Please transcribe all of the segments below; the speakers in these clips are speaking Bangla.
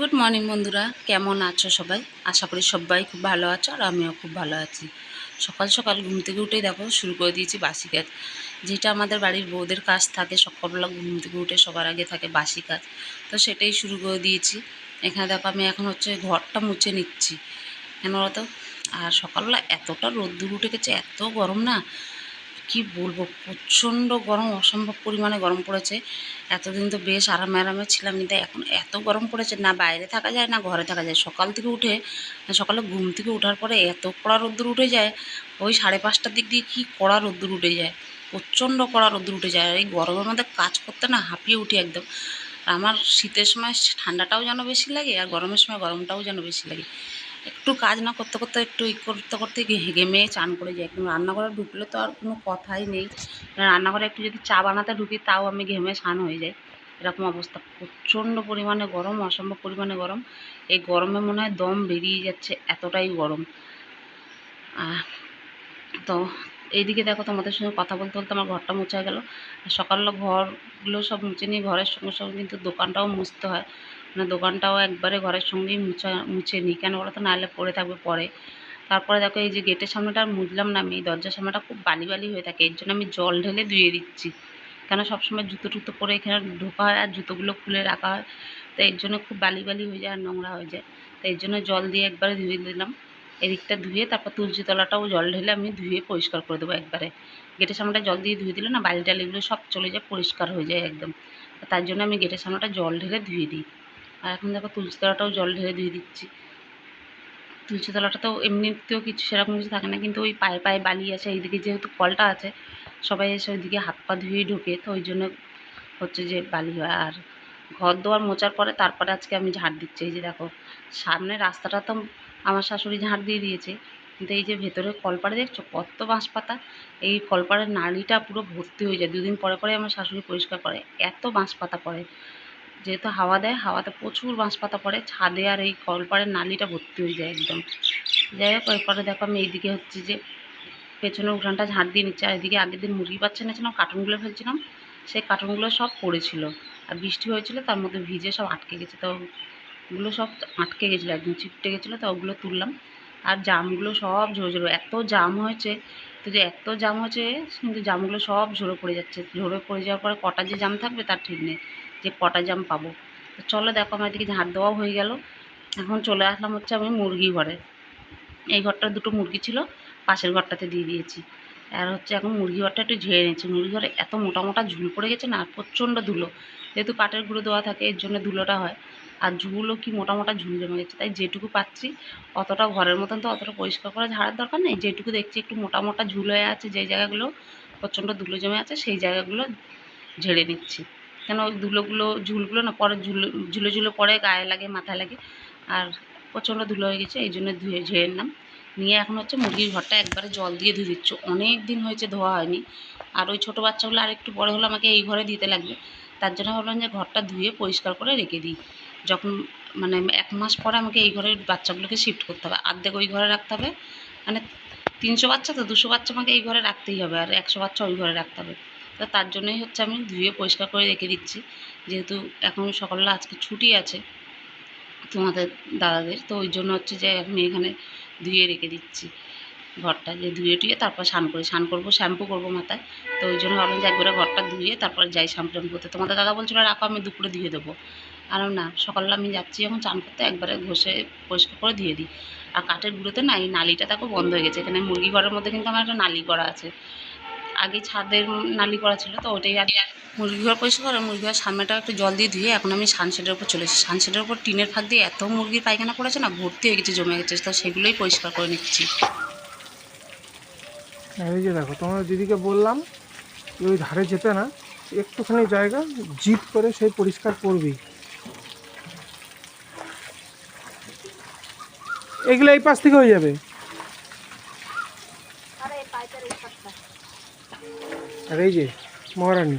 গুড মর্নিং বন্ধুরা। কেমন আছো সবাই? আশা করি সবাই খুব ভালো আছো আর আমিও খুব ভালো আছি। সকাল সকাল ঘুম থেকে উঠেই দেখো, শুরু করে দিয়েছি বাসি কাজ। যেটা আমাদের বাড়ির বউদের কাজ থাকে, সকালবেলা ঘুম থেকে উঠে সবার আগে থাকে বাসি কাজ। তো সেটাই শুরু করে দিয়েছি। এখানে দেখো, আমি এখন হচ্ছে ঘরটা মুছে নিচ্ছি। কেন বলতো আর সকালবেলা এতটা রোদ্দুর উঠে গেছে, এত গরম না? কি বলব? প্রচণ্ড গরম, অসম্ভব পরিমাণে গরম পড়েছে। এতদিন তো বেশ আরামে আরামে ছিলাম, কিন্তু এখন এত গরম পড়েছে, না বাইরে থাকা যায়, না ঘরে থাকা যায়। সকাল থেকে উঠে, সকালে ঘুম থেকে ওঠার পরে এত কড়া রোদ্দুর উঠে যায়, ওই সাড়ে পাঁচটার দিক দিয়ে কি কড়া রোদ্দুর উঠে যায়, প্রচণ্ড কড়া রোদ্দুর উঠে যায়। আর এই গরমের মধ্যে কাজ করতে না হাঁপিয়ে উঠি একদম। আমার শীতের সময় ঠান্ডাটাও যেন বেশি লাগে, আর গরমের সময় গরমটাও যেন বেশি লাগে। একটু কাজ না করতে করতে একটু করতে করতে ঘেমে চান করে যাই। কিন্তু রান্নাঘরে ঢুকলে তো আর কোনো কথাই নেই। রান্নাঘরে একটু যদি চা বানাতে ঢুকি তাও আমি ঘেমে স্নান হয়ে যাই। এরকম অবস্থা। প্রচণ্ড পরিমাণে গরম, অসম্ভব পরিমাণে গরম। এই গরমে মনে হয় দম বেরিয়ে যাচ্ছে, এতটাই গরম। তো এইদিকে দেখো তোমাদের সঙ্গে কথা বলতে বলতে আমার ঘরটা মুছা গেল। সকালবেলা ঘরগুলো সব মুছে নিয়ে ঘরের সঙ্গে সঙ্গে কিন্তু দোকানটাও মুছতে হয়। মানে দোকানটাও একবারে ঘরের সঙ্গেই মুছা, মুছে নিই। কেন বলো তো নাহলে পড়ে থাকবে পরে। তারপরে দেখো এই যে গেটের সামনেটা আর মুছলাম না আমি দরজার সামনেটা খুব বালি বালি হয়ে থাকে। এর জন্য আমি জল ঢেলে ধুয়ে দিচ্ছি। কেন সবসময় জুতো টুতো পরে এখানে ঢোকা হয় আর জুতোগুলো খুলে রাখা হয়। তো এর জন্য খুব বালি বালি হয়ে যায় আর নোংরা হয়ে যায়। তো এর জন্য জল দিয়ে একবারে ধুয়ে দিলাম। এদিকটা ধুয়ে তারপর তুলসী তলাটাও জল ঢেলে আমি ধুয়ে পরিষ্কার করে দেবো একবারে। গেটের সামনেটা জল দিয়ে ধুয়ে দিলে না বালি টালিগুলো সব চলে যায়, পরিষ্কার হয়ে যায় একদম। তার জন্য আমি গেটের সামনেটা জল ঢেলে ধুয়ে দিই। আর এখন দেখো তুলসী তলাটাও জল ঢেলে ধুয়ে দিচ্ছি। তুলসী তলাটা তো এমনিতেও কিছু সেরকম কিছু থাকে না, কিন্তু ওই পায়ে পায়ে বালি আছে, এইদিকে যেহেতু কলটা আছে, সবাই এসে ওইদিকে হাত পা ধুয়ে ঢোকে, তো ওই জন্য হচ্ছে যে বালি হয়। আর ঘর দোয়ার মোচার পরে তারপরে আজকে আমি ঝাড় দিচ্ছি, এই যে দেখো, সামনে রাস্তাটা তো আমার শাশুড়ি ঝাড় দিয়ে দিয়েছে, কিন্তু এই যে ভেতরে কলপাড়ে দেখছ কত বাঁশ পাতা এই কলপাড়ের নালিটা পুরো ভর্তি হয়ে যায়, দুদিন পরে পরে আমার শাশুড়ি পরিষ্কার করে, এত বাঁশ পাতা পড়ে। যেহেতু হাওয়া দেয়, হাওয়াতে প্রচুর বাঁশ পাতা পড়ে, ছাদে আর এই কলপাড়ের নালিটা ভর্তি হয়ে যায় একদম। যাই হোক, এরপরে দেখো আমি এইদিকে হচ্ছে যে, পেছনের উঠানটা ঝাঁট দিয়ে নিচ্ছে, আর এদিকে আগের দিন মুরগি বাচ্চা এনেছিলাম কার্টুনগুলো ফেলছিলাম, সেই কার্টুনগুলো সব পড়েছিল। আর বৃষ্টি হয়েছিল, তার মধ্যে ভিজে সব আটকে গেছে, তো ওগুলো সব আটকে গেছিল, একদম চিপটে গেছিল, তো ওগুলো তুললাম। আর জামগুলো সব ঝরে ঝরে, এত জাম হয়েছে, তো যে এত জাম হয়েছে, কিন্তু জামগুলো সব ঝরে পড়ে যাচ্ছে। ঝরে পড়ে যাওয়ার পরে কটা যে জাম থাকবে, তার ঠিক নেই। যে কটা জাম পাবো। চলো দেখো, আমার এদিকে ঝাঁট দেওয়াও হয়ে গেল। এখন চলে আসলাম হচ্ছে আমি মুরগি ঘরে। এই ঘরটা দুটো মুরগি ছিল, পাশের ঘরটাতে দিয়ে দিয়েছি। আর হচ্ছে এখন মুরগি ঘরটা একটু ঝেড়ে নিচ্ছি মুরগি ঘরে এত মোটা মোটা ঝুল পড়ে গেছে না, প্রচণ্ড ধুলো। যেহেতু পাটের গুঁড়ো দেওয়া থাকে, এর জন্য ধুলোটা হয়। আর ঝুলও কি মোটা মোটা ঝুল জমে গেছে। তাই যেটুকু পাচ্ছি, অতটা ঘরের মতন তো অতটা পরিষ্কার করে ঝাড়ার দরকার নেই। যেটুকু দেখছি একটু মোটা মোটা ঝুল হয়ে আছে, যেই জায়গাগুলো প্রচণ্ড ধুলো জমে আছে, সেই জায়গাগুলো ঝেড়ে নিচ্ছি। কেন ওই ধুলোগুলো, ঝুলগুলো না, পরে ঝুলো, ঝুলে ঝুলে পরে গায়ে লাগে, মাথায় লাগে। আর প্রচণ্ড ধুলো হয়ে গেছে, এই জন্য ধুয়ে, ঝেড়ে নিলাম। নিয়ে এখন হচ্ছে মুরগির ঘরটা একবারে জল দিয়ে ধুয়ে দিচ্ছ। অনেক দিন হয়েছে ধোয়া হয়নি। আর ওই ছোটো বাচ্চাগুলো আর একটু বড় হলে আমাকে এই ঘরে দিতে লাগবে। তার জন্য ভাবলাম যে ঘরটা ধুয়ে পরিষ্কার করে রেখে দিই। যখন মানে এক মাস পরে আমাকে এই ঘরের বাচ্চাগুলোকে শিফট করতে হবে। অর্ধেক ওই ঘরে রাখতে হবে। মানে তিনশো বাচ্চা তো, দুশো বাচ্চা আমাকে এই ঘরে রাখতেই হবে। আর একশো বাচ্চা ওই ঘরে রাখতে হবে। তো তার জন্যই হচ্ছে আমি ধুয়ে পরিষ্কার করে রেখে দিচ্ছি। যেহেতু এখন সকালবেলা আজকে ছুটি আছে তোমাদের দাদাদের, তো ওই জন্য হচ্ছে যে আমি এখানে ধুয়ে রেখে দিচ্ছি ঘরটা। যে ধুয়ে টুয়ে তারপর স্নান করি। স্নান করব, শ্যাম্পু করব মাথায়। তো ওই জন্য ভাবলাম যে একবারে ঘরটা ধুয়ে তারপরে যাই শ্যাম্পু ট্যাম্পু করতে। তোমাদের দাদা বলছিল, রাখো, আমি দুপুরে ধুয়ে দেবো। আর না, সকালবেলা আমি যাচ্ছি যখন চান করতে একবারে ঘষে পরিষ্কার করে ধুয়ে দিই। আর কাঠের গুঁড়োতে না এই নালিটা দেখো বন্ধ হয়ে গেছে। এখানে মুরগি ঘরের মধ্যে কিন্তু আমার একটা নালি করা আছে। আগে ছাদের নালি করা ছিল, তো ওটাই আর মুরগি ঘর পরিষ্কার করে মুরগি ঘর সামনেটা একটু জল দিয়ে ধুয়ে এখন আমি সানশেডের উপর চলে এসেছি। সানশেডের উপর টিনের ফাঁক দিয়ে এত মুরগির পায়খানা পড়েছে না, ভর্তি হয়ে গেছে, জমে গেছে, তো সেগুলোই পরিষ্কার করে নিচ্ছি। এই যে দেখো, তোমার দিদিকে বললাম ওই ধারে যেতে না, একটুখানি জায়গা জিপ করে সেই পরিষ্কার করবি এগুলো এই পাশ থেকে হয়ে যাবে। আর এই যে মহারানী।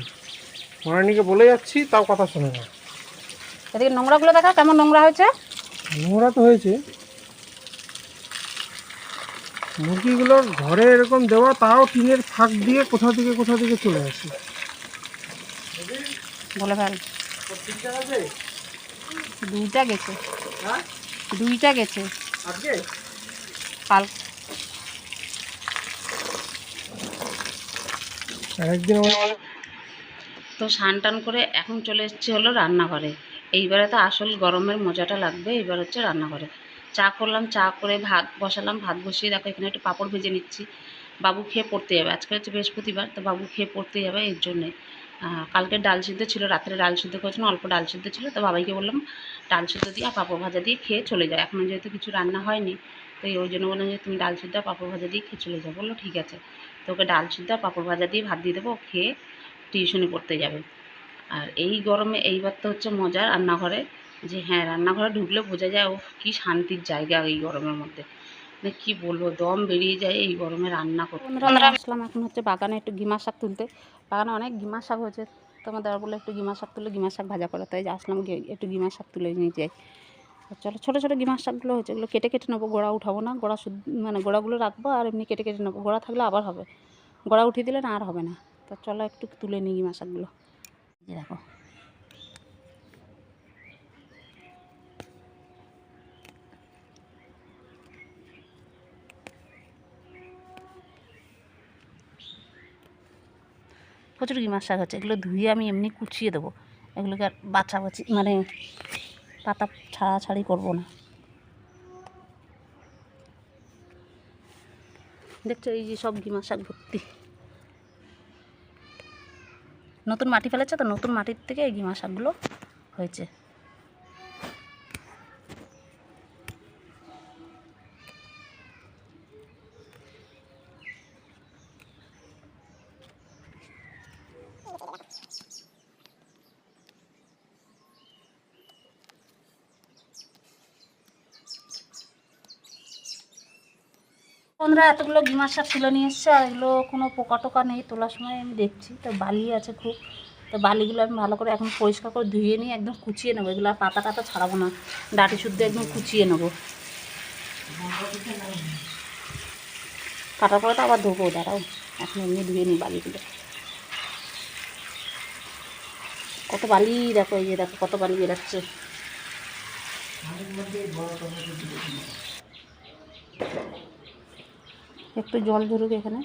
মহারানীকে বলে যাচ্ছি তাও কথা শোনে না। এদিকে নোংরাগুলো দেখা কেমন নোংরা হয়েছে? নোংরা তো হয়েছে। মুরগিগুলোর ঘরে এরকম দেওয়া তাও টিনের ফাঁক দিয়ে কোথা থেকে কোথা থেকে চলে আসে? বলে ফেল। দুইটা গেছে। হ্যাঁ? দুইটা গেছে। কাল। একদিন তো স্নান টান করে এখন চলে এসেছি হলো রান্নাঘরে। এইবারে তো আসল গরমের মজাটা লাগবে, এইবার হচ্ছে রান্নাঘরে। চা করলাম, চা করে ভাত বসালাম, ভাত বসিয়ে দেখো এখানে একটু পাঁপড় ভেজে নিচ্ছি। বাবু খেয়ে পড়তে যাবে, আজকে হচ্ছে বৃহস্পতিবার, তো বাবু খেয়ে পড়তে যাবে এর জন্যে। কালকে ডাল সিদ্ধ ছিল, রাত্রে ডাল সিদ্ধ করেছিলাম অল্প ডাল সিদ্ধ ছিল, তো বাবাইকে বললাম, ডাল সিদ্ধ দিয়ে পাঁপড় ভাজা দিয়ে খেয়ে চলে যায় এখনও যেহেতু কিছু রান্না হয়নি তো ওই জন্য বললাম যে তুমি ডাল সিদ্ধ পাঁপড় ভাজা দিয়ে খেয়ে চলে যাও। বলল, ঠিক আছে। তো ওকে ডাল সিদ্ধ পাঁপড় ভাজা দিয়ে ভাত দিয়ে দেবো খেয়ে টিউশনি পড়তে যাবে। আর এই গরমে এইবার তো হচ্ছে মজা রান্নাঘরে যে হ্যাঁ রান্নাঘরে ঢুকলে বোঝা যায় ও কী শান্তির জায়গা এই গরমের মধ্যে। মানে কী বলব, দম বেরিয়ে যায় এই গরমে রান্না করতে। আমরা আসলাম এখন হচ্ছে বাগানে একটু গিমা শাক তুলতে। বাগানে অনেক গিমা শাক হয়েছে। তো আমাদের বলে একটু গিমা শাক তুলে গিমা শাক ভাজা করে। তাই আসলাম একটু গিমা শাক তুলে নিয়ে যাই। চলো ছোটো ছোটো গিমার শাকগুলো হয়েছে এগুলো কেটে কেটে নেব, গোড়া উঠাবো না, গোড়া শুধু মানে গোড়াগুলো রাখব আর এমনি কেটে কেটে নেব। গোড়া থাকলে আবার হবে। গোড়া উঠিয়ে দিলে না আর হবে না। তো চলো একটু তুলে নিই গিমা শাকগুলো। দেখো। প্রচুর গিমার শাক আছে এগুলো ধুয়ে আমি এমনি কুচিয়ে দেবো। এগুলোকে আর বাছাবাছি মানে পাতা ছাড়াছাড়ি করব না। দেখছ, এই যে সব ঘিমা শাক ভর্তি। নতুন মাটি ফেলেছে তো, নতুন মাটির থেকে এই ঘিমা শাকগুলো হয়েছে। বন্ধুরা, এতগুলো গিমার শাক তুলে নিয়ে এসছে, আর এগুলো কোনো পোকা টোকা নেই। তোলার সময় আমি দেখছি, তো বালি আছে খুব। তো বালিগুলো আমি ভালো করে এখন পরিষ্কার করে ধুয়ে নিয়ে একদম কুচিয়ে নেব। এগুলো আর পাতা টাতা ছাড়াবো না, ডাটি শুদ্ধ একদম কুচিয়ে নেব। কাটার পরে তো আবার ধোবো, দাঁড়াও। এখন এমনি ধুয়ে নিই বালিগুলো। কত বালি, দেখো এই যে, দেখো কত বালি বেরাচ্ছে। একটু জল ধরুক এখানে।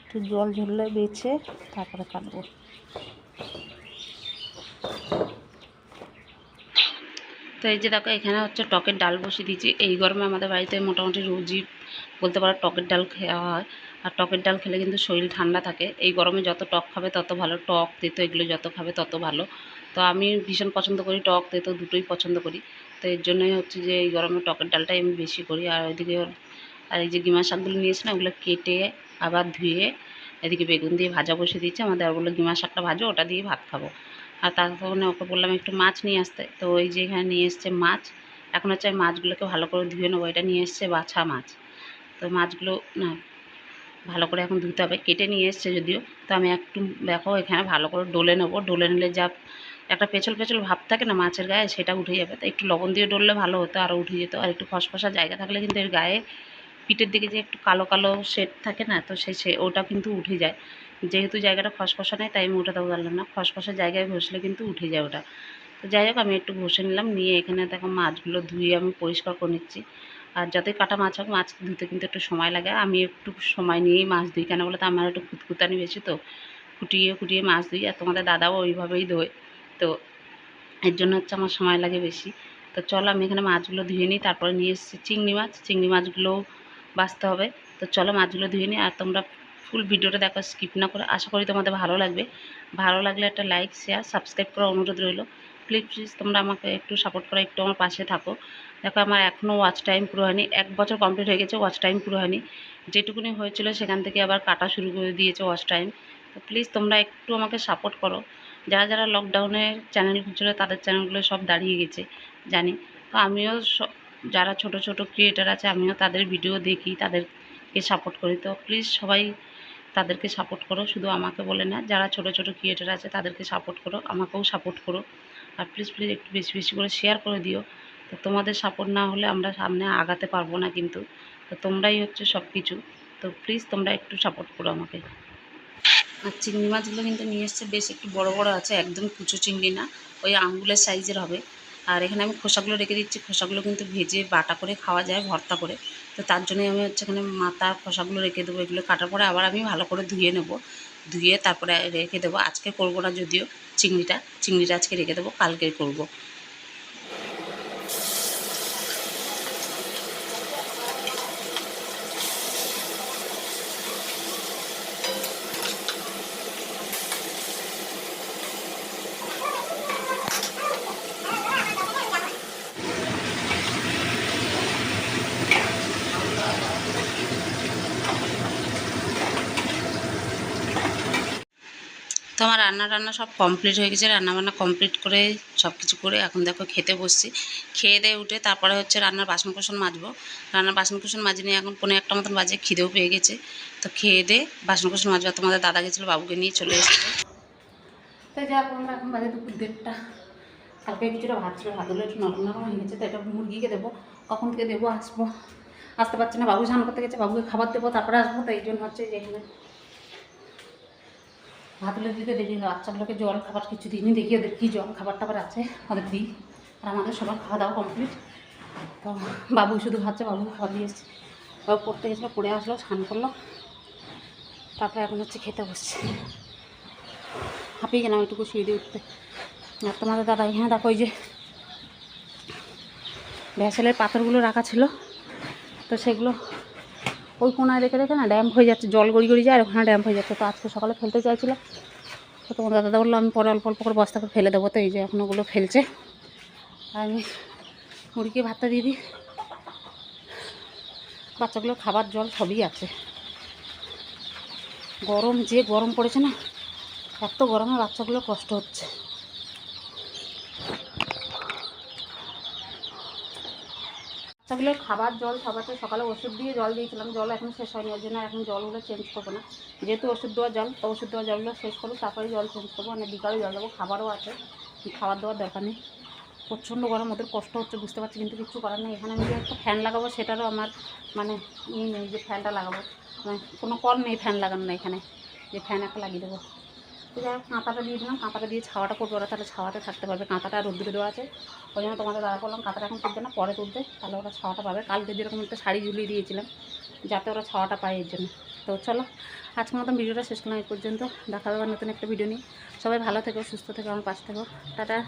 একটু জল ঝরলে বেছে তারপরে কাটবো। তো এই যে দেখো, এখানে হচ্ছে টকের ডাল বসিয়ে দিয়েছি। এই গরমে আমাদের বাড়িতে মোটামুটি রোজই বলতে পারো টকের ডাল খাওয়া হয়। আর টকের ডাল খেলে কিন্তু শরীর ঠান্ডা থাকে। এই গরমে যত টক খাবে তত ভালো। টক, তেতো এগুলো যত খাবে তত ভালো। তো আমি ভীষণ পছন্দ করি টক, তেতো দুটোই পছন্দ করি। তো এর জন্যই হচ্ছে যে এই গরমে টকের ডালটাই আমি বেশি করি। আর ওইদিকে আর এই যে গিমা শাকগুলো নিয়েছি না, ওগুলো কেটে আবার ধুয়ে এদিকে বেগুন দিয়ে ভাজা বসিয়ে দিচ্ছি আমাদের ওগুলো গিমা শাকটা ভাজো, ওটা দিয়ে ভাত খাব। আর কারণে ওকে বললাম, একটু মাছ নিয়ে আসতে। তো ওই যে এখানে নিয়ে এসছে মাছ। এখন হচ্ছে মাছগুলোকে ভালো করে ধুয়ে নেব। এটা নিয়ে এসছে বাছা মাছ। তো মাছগুলো, না, ভালো করে এখন ধুতে হবে। কেটে নিয়ে এসছে যদিও। তো আমি একটু, দেখো, এখানে ভালো করে ডলে নেব। ডলে নিলে যা একটা পেছল পেছল ভাব থাকে না মাছের গায়ে, সেটা উঠে যাবে। তো একটু লবণ দিয়ে ডললে ভালো হতো আরও উঠে যেত। আর একটু খসখসা জায়গা থাকলে কিন্তু এর গায়ে পিঠের দিকে যে একটু কালো কালো শেড থাকে না, তো সেই সে, ওটা কিন্তু উঠে যায়। যেহেতু জায়গাটা খসখসা নেই, তাই আমি ওটাতেও পারলাম না। খসখসা জায়গায় ঘষলে কিন্তু উঠে যায় ওটা। তো যাই হোক, আমি একটু ঘষে নিলাম। নিয়ে এখানে দেখো মাছগুলো ধুয়ে আমি পরিষ্কার করে নিচ্ছি। আর যতই কাটা মাছ হোক, মাছ ধুতে কিন্তু একটু সময় লাগে। আমি একটু সময় নিয়েই মাছ ধুই। কেন বলে তো, আমার একটু খুঁতখুতানি বেশি তো। খুঁটিয়ে খুঁটিয়ে মাছ ধুই আর তোমাদের দাদাও ওইভাবেই ধোয়। তো এর জন্য হচ্ছে আমার সময় লাগে বেশি। তো চলো, আমি এখানে মাছগুলো ধুয়ে নিই। তারপরে নিয়ে এসেছি চিংড়ি মাছ। চিংড়ি মাছগুলোও বাছতে হবে। তো চলো, মাছগুলো ধুয়ে নিই। আর তোমরা ফুল ভিডিওটা দেখো, স্কিপ না করে। আশা করি তোমাদের ভালো লাগবে। ভালো লাগলে একটা লাইক, শেয়ার, সাবস্ক্রাইব করার অনুরোধ রইল। প্লিজ প্লিজ তোমরা আমাকে একটু সাপোর্ট করো, একটু আমার পাশে থাকো। দেখো, আমার এখনও ওয়াচ টাইম পুরো হয়নি। এক বছর কমপ্লিট হয়ে গেছে ওয়াচ টাইম পুরো হয়নি। যেটুকুনি হয়েছিল, সেখান থেকে আবার কাটা শুরু করে দিয়েছে ওয়াচ টাইম তো প্লিজ তোমরা একটু আমাকে সাপোর্ট করো। যারা যারা লকডাউনের চ্যানেল খুঁজছিল তাদের চ্যানেলগুলো সব দাঁড়িয়ে গেছে, জানি। তো আমিও যারা ছোট ছোট ক্রিয়েটার আছে, আমিও তাদের ভিডিও দেখি, তাদেরকে সাপোর্ট করি। তো প্লিজ সবাই তাদেরকে সাপোর্ট করো, শুধু আমাকে বলে না, যারা ছোট ছোট ক্রিয়েটার আছে, তাদেরকে সাপোর্ট করো, আমাকেও সাপোর্ট করো। আর প্লিজ প্লিজ একটু বেশি বেশি করে শেয়ার করে দিও। তো তোমাদের সাপোর্ট না হলে আমরা সামনে আগাতে পারব না কিন্তু। তো তোমরাই হচ্ছে সব কিছু তো প্লিজ তোমরা একটু সাপোর্ট করো আমাকে। আর চিংড়ি মাছগুলো কিন্তু নিয়ে এসছে, বেশ একটু বড় বড় আছে, একদম কুচো চিংড়ি না, ওই আঙ্গুলের সাইজের হবে। আর এখানে আমি খোসাগুলো রেখে দিচ্ছি, খোসাগুলো কিন্তু ভেজে বাটা করে খাওয়া যায়, ভর্তা করে। তো তার জন্যই আমি হচ্ছে এখানে মাথা, খোসাগুলো রেখে দেবো। এগুলো কাটার পরে আবার আমি ভালো করে ধুয়ে নেব। ধুয়ে তারপরে রেখে দেবো। আজকে করব না যদিও। চিংড়িটা চিংড়িটা আজকে রেখে দেবো কালকে করব। রান্না টান্না সব কমপ্লিট হয়ে গেছে। রান্না বান্না কমপ্লিট করে সব কিছু করে এখন দেখো খেতে বসছি। খেয়ে দিয়ে উঠে তারপরে হচ্ছে রান্নার বাসন কোসন মাজবো। রান্নার বাসন কোসন মাজি নিয়ে এখন পনেরো একটা মতন বাজে খিদেও পেয়ে গেছে। তো খেয়ে দিয়ে বাসন কোসন মাজবা তোমাদের দাদা গেছিল বাবুকে নিয়ে চলে এসেছে। তো যা আমরা এখন বাজে দুপুর দেড়টা। কালকে কিছুটা ভাত ছিল ভাতগুলো একটু নরম নরম হয়ে গেছে, তো এটা মুরগিকে দেবো। কখন থেকে দেবো, আসব? আসতে পারছে না, বাবু স্নান করতে গেছে, বাবুকে খাবার দেবো, তারপরে আসব। তো এই জন্য হচ্ছে যে এখানে ভাতগুলো দিতে দেখি বাচ্চাগুলোকে জল, খাবার কিছু দিনই দেখি ওদের কী জল, খাবার টাবার আছে ওদের দিই। আর আমাদের সবার খাওয়া দাওয়া কমপ্লিট তো বাবু শুধু খাচ্ছে, বাবু খাবার দিয়ে বাবু পড়তে গেছিল, পড়ে আসলো, স্নান করল। তারপরে এখন হচ্ছে খেতে বসছে। হাঁপিয়ে গেলাম একটু শুয়ে দিয়ে উঠতে। আর তোমাদের দাদা এখানে দেখো ওই যে ভ্যাসেলের পাথরগুলো রাখা ছিল। তো সেগুলো কোনায় রেখে রেখে না ড্যাম্প হয়ে যাচ্ছে, জল গড়ি গড়ি যায় ওখানে ড্যাম্প হয়ে যাচ্ছে। তো আজকে সকালে ফেলতে চাইছিলাম তো তোমার দাদা বলল, আমি পরে অল্প অল্প করে বস্তা করে ফেলে দেবো। তো এই যে এখন ওগুলো ফেলছে। আমি মুরগি ভাতটা দিয়ে দিই। বাচ্চাগুলোর খাবার জল সবই আছে। গরম, যে গরম পড়েছে না, এত গরমে বাচ্চাগুলোর কষ্ট হচ্ছে। বাচ্চাগুলোর খাবার জল সবাইকে সকালে ওষুধ দিয়ে জল দিয়েছিলাম। জল এখন শেষ হয়নি ওর জন্য এখন জলগুলো চেঞ্জ করব না। যেহেতু ওষুধ দেওয়া জল, তো ওষুধ দেওয়া জলগুলো শেষ করব, তারপরে জল চেঞ্জ করব। মানে বিকালে জল দেবো, খাবারও আছে, খাবার দেওয়ার দরকার নেই। প্রচণ্ড গরম, ওদের কষ্ট হচ্ছে, বুঝতে পারছি, কিন্তু কিছু করার নেই। এখানে আমি যে একটা ফ্যান লাগাবো, সেটারও আমার মানে ই নেই যে ফ্যানটা লাগাবো। মানে কোনো কল নেই ফ্যান লাগানো না এখানে। যে ফ্যান একটা লাগিয়ে দেবো। যাই কাঁথাটা দিয়ে দিলাম। কাঁথাটা দিয়ে ছাওয়াটা করব ওরা তাহলে ছাওয়াতে থাকতে পারবে। কাঁথাটা রোদ্দুরে দেওয়া আছে। ওই জন্য তোমাদের দাদা করলাম কাঁথাটা এখন তুলতে না, পরে তুলতে তাহলে ওরা ছাওয়াটা পাবে। কালকে যেরকম একটা শাড়ি ঝুলিয়ে দিয়েছিলাম, যাতে ওরা ছাওয়াটা পায় এর জন্য। তো চলো, আজকের মতন ভিডিওটা শেষ করলাম এই পর্যন্ত। দেখা হবে নতুন একটা ভিডিও নিয়ে। সবাই ভালো থেকো, সুস্থ থেকো, আমার পাশে থেকো। টাটা।